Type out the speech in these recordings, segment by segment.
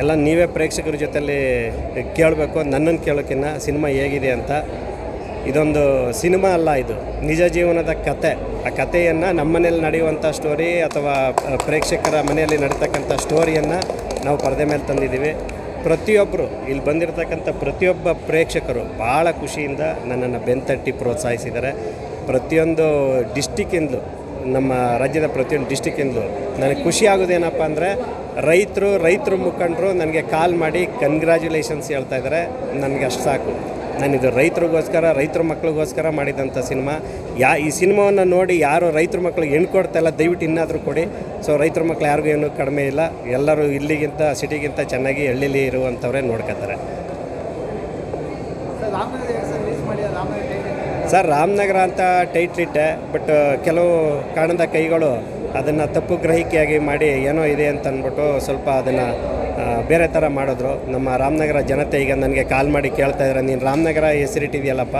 ಎಲ್ಲ ನೀವೇ ಪ್ರೇಕ್ಷಕರ ಜೊತೆಯಲ್ಲಿ ಕೇಳಬೇಕು, ನನ್ನನ್ನು ಕೇಳೋಕ್ಕಿಂತ ಸಿನಿಮಾ ಹೇಗಿದೆ ಅಂತ. ಇದೊಂದು ಸಿನಿಮಾ ಅಲ್ಲ ಇದು, ನಿಜ ಜೀವನದ ಕತೆ. ಆ ಕಥೆಯನ್ನು ನಮ್ಮನೇಲಿ ನಡೆಯುವಂಥ ಸ್ಟೋರಿ ಅಥವಾ ಪ್ರೇಕ್ಷಕರ ಮನೆಯಲ್ಲಿ ನಡೀತಕ್ಕಂಥ ಸ್ಟೋರಿಯನ್ನು ನಾವು ಪರದೆ ಮೇಲೆ ತಂದಿದ್ದೀವಿ. ಪ್ರತಿಯೊಬ್ಬರು ಇಲ್ಲಿ ಬಂದಿರತಕ್ಕಂಥ ಪ್ರತಿಯೊಬ್ಬ ಪ್ರೇಕ್ಷಕರು ಭಾಳ ಖುಷಿಯಿಂದ ನನ್ನನ್ನು ಬೆಂತಟ್ಟಿ ಪ್ರೋತ್ಸಾಹಿಸಿದ್ದಾರೆ. ಪ್ರತಿಯೊಂದು ಡಿಸ್ಟಿಕ್ಕಿಂದಲೂ ನಮ್ಮ ರಾಜ್ಯದ ಪ್ರತಿಯೊಂದು ಡಿಸ್ಟಿಕ್ಕಿಂದಲೂ ನನಗೆ ಖುಷಿ ಆಗೋದೇನಪ್ಪ ಅಂದರೆ, ರೈತರು ರೈತರು ಮುಖಂಡರು ನನಗೆ ಕಾಲ್ ಮಾಡಿ ಕಂಗ್ರ್ಯಾಚುಲೇಷನ್ಸ್ ಹೇಳ್ತಾ ಇದ್ದಾರೆ ನನಗೆ ಅಷ್ಟು ಸಾಕು. ನಾನಿದು ರೈತರಿಗೋಸ್ಕರ, ರೈತರ ಮಕ್ಕಳಿಗೋಸ್ಕರ ಮಾಡಿದಂಥ ಸಿನಿಮಾ. ಯಾ, ಈ ಸಿನಿಮಾವನ್ನು ನೋಡಿ ಯಾರು ರೈತರ ಮಕ್ಕಳಿಗೆ ಹೆಣ್ಣು ಕೊಡ್ತಾ ಇಲ್ಲ, ದಯವಿಟ್ಟು ಇನ್ನಾದರೂ ಕೊಡಿ. ಸೊ ರೈತರ ಮಕ್ಕಳು ಯಾರಿಗೂ ಏನೂ ಕಡಿಮೆ ಇಲ್ಲ. ಎಲ್ಲರೂ ಇಲ್ಲಿಗಿಂತ, ಸಿಟಿಗಿಂತ ಚೆನ್ನಾಗಿ ಹಳ್ಳಿಲಿ ಇರುವಂಥವ್ರೆ ನೋಡ್ಕೊತಾರೆ. ಸರ್, ರಾಮನಗರ ಅಂತ ಟೈಟ್ಲಿಟ್ಟೆ ಬಟ್ ಕೆಲವು ಕಾರಣದ ಕೈಗಳು ಅದನ್ನು ತಪ್ಪು ಗ್ರಹಿಕೆಯಾಗಿ ಮಾಡಿ ಏನೋ ಇದೆ ಅಂತ ಅಂದ್ಬಿಟ್ಟು ಸ್ವಲ್ಪ ಅದನ್ನು ಬೇರೆ ಥರ ಮಾಡಿದ್ರು. ನಮ್ಮ ರಾಮನಗರ ಜನತೆ ಈಗ ನನಗೆ ಕಾಲ್ ಮಾಡಿ ಕೇಳ್ತಾ ಇದ್ದಾರೆ ನೀನು ರಾಮನಗರ ಹೆಸರಿಟ್ಟಿದೆಯಲ್ಲಪ್ಪ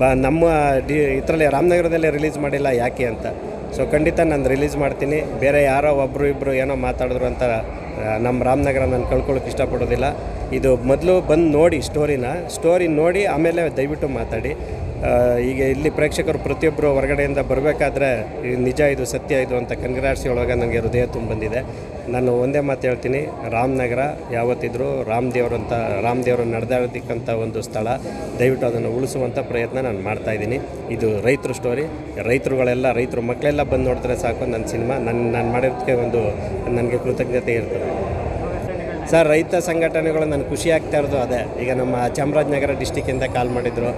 ಬ, ನಮ್ಮ ಡಿ, ಇದರಲ್ಲಿ ರಾಮನಗರದಲ್ಲೇ ರಿಲೀಸ್ ಮಾಡಿಲ್ಲ, ಯಾಕೆ ಅಂತ. ಸೊ ಖಂಡಿತ ನಾನು ರಿಲೀಸ್ ಮಾಡ್ತೀನಿ. ಬೇರೆ ಯಾರೋ ಒಬ್ಬರು ಇಬ್ಬರು ಏನೋ ಮಾತಾಡಿದ್ರು ಅಂತ ನಮ್ಮ ರಾಮನಗರ ನಾನು ಕಳ್ಕೊಳ್ಳೋಕೆ ಇಷ್ಟಪಡೋದಿಲ್ಲ. ಇದು ಮೊದಲು ಬಂದು ನೋಡಿ ಸ್ಟೋರಿನ ಸ್ಟೋರಿ ನೋಡಿ ಆಮೇಲೆ ದಯವಿಟ್ಟು ಮಾತಾಡಿ. ಈಗ ಇಲ್ಲಿ ಪ್ರೇಕ್ಷಕರು ಪ್ರತಿಯೊಬ್ಬರು ಹೊರಗಡೆಯಿಂದ ಬರಬೇಕಾದ್ರೆ ನಿಜ ಇದು ಸತ್ಯ ಇದು ಅಂತ ಕಂಗ್ರಾಟ್ಸಿ ಒಳಗೆ ನನಗೆ ಹೃದಯ ತುಂಬ ನಾನು ಒಂದೇ ಮಾತು ಹೇಳ್ತೀನಿ, ರಾಮನಗರ ಯಾವತ್ತಿದ್ರು ರಾಮದೇವ್ರು ಅಂತ, ರಾಮದೇವರು ನಡೆದಾಡತಕ್ಕಂಥ ಒಂದು ಸ್ಥಳ, ದಯವಿಟ್ಟು ಅದನ್ನು ಉಳಿಸುವಂಥ ಪ್ರಯತ್ನ ನಾನು ಮಾಡ್ತಾ ಇದ್ದೀನಿ. ಇದು ರೈತರು ಸ್ಟೋರಿ, ರೈತರುಗಳೆಲ್ಲ, ರೈತರು ಮಕ್ಕಳೆಲ್ಲ ಬಂದು ನೋಡಿದ್ರೆ ಸಾಕು ನನ್ನ ಸಿನಿಮಾ, ನನ್ನ, ನಾನು ಮಾಡಿರೋದಕ್ಕೆ ಒಂದು ನನಗೆ ಕೃತಜ್ಞತೆ ಇರ್ತದೆ. ಸರ್, ರೈತ ಸಂಘಟನೆಗಳು ನಾನು ಖುಷಿ ಆಗ್ತಾ ಇರೋದು ಅದೇ. ಈಗ ನಮ್ಮ ಚಾಮರಾಜನಗರ ಡಿಸ್ಟಿಕ್ಕಿಂದ ಕಾಲ್ ಮಾಡಿದರು.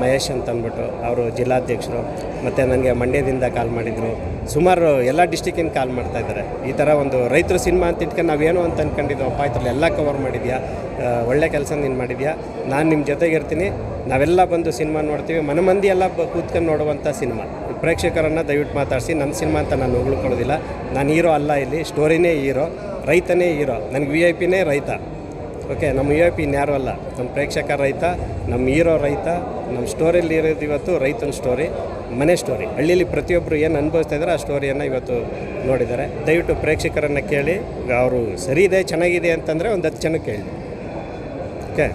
ಮಹೇಶ್ ಅಂತ ಅಂದ್ಬಿಟ್ಟು ಅವರು ಜಿಲ್ಲಾಧ್ಯಕ್ಷರು, ಮತ್ತು ನನಗೆ ಮಂಡ್ಯದಿಂದ ಕಾಲ್ ಮಾಡಿದರು. ಸುಮಾರು ಎಲ್ಲ ಡಿಸ್ಟಿಕ್ಕಿಂದ ಕಾಲ್ ಮಾಡ್ತಾ ಇದ್ದಾರೆ. ಈ ಥರ ಒಂದು ರೈತರು ಸಿನಿಮಾ ಅಂತ ಇಟ್ಕೊಂಡು ನಾವೇನು ಅಂತ ಅಂದ್ಕೊಂಡಿದ್ದವಪ್ಪ ಇದ್ರಲ್ಲಿ ಎಲ್ಲ ಕವರ್ ಮಾಡಿದ್ಯಾ? ಒಳ್ಳೆ ಕೆಲಸ ನೀನು ಮಾಡಿದ್ಯಾ? ನಾನು ನಿಮ್ಮ ಜೊತೆಗೆ ಇರ್ತೀನಿ. ನಾವೆಲ್ಲ ಬಂದು ಸಿನಿಮಾ ನೋಡ್ತೀವಿ. ಮನೆ ಮಂದಿ ಎಲ್ಲ ಕೂತ್ಕೊಂಡು ನೋಡುವಂಥ ಸಿನಿಮಾ. ಪ್ರೇಕ್ಷಕರನ್ನು ದಯವಿಟ್ಟು ಮಾತಾಡಿಸಿ. ನನ್ನ ಸಿನಿಮಾ ಅಂತ ನಾನು ಉಗುಳ್ಕೊಳ್ಳೋದಿಲ್ಲ. ನಾನು ಹೀರೋ ಅಲ್ಲ ಇಲ್ಲಿ. ಸ್ಟೋರಿನೇ ಹೀರೋ. ರೈತನೇ ಹೀರೋ. ನನಗೆ ವಿ ಐ ಪಿನೇ ರೈತ. ಓಕೆ, ನಮ್ಮ ಯು ಐ ಪಿ ಇನ್ಯಾರು ಅಲ್ಲ. ನಮ್ಮ ಪ್ರೇಕ್ಷಕ ರೈತ, ನಮ್ಮ ಹೀರೋ ರೈತ, ನಮ್ಮ ಸ್ಟೋರಿಯಲ್ಲಿ ಇರೋದು ಇವತ್ತು ರೈತನ ಸ್ಟೋರಿ ಮನೆ ಸ್ಟೋರಿ ಹಳ್ಳಿಯಲ್ಲಿ ಪ್ರತಿಯೊಬ್ಬರು ಏನು ಅನುಭವಿಸ್ತಾ ಇದ್ದಾರೆ ಆ ಸ್ಟೋರಿಯನ್ನು ಇವತ್ತು ನೋಡಿದ್ದಾರೆ. ದಯವಿಟ್ಟು ಪ್ರೇಕ್ಷಕರನ್ನು ಕೇಳಿ ಅವರು ಸರಿ ಇದೆ, ಚೆನ್ನಾಗಿದೆ ಅಂತಂದರೆ ಒಂದು ಹತ್ತು ಜನಕ್ಕೆ ಕೇಳಿ ಓಕೆ?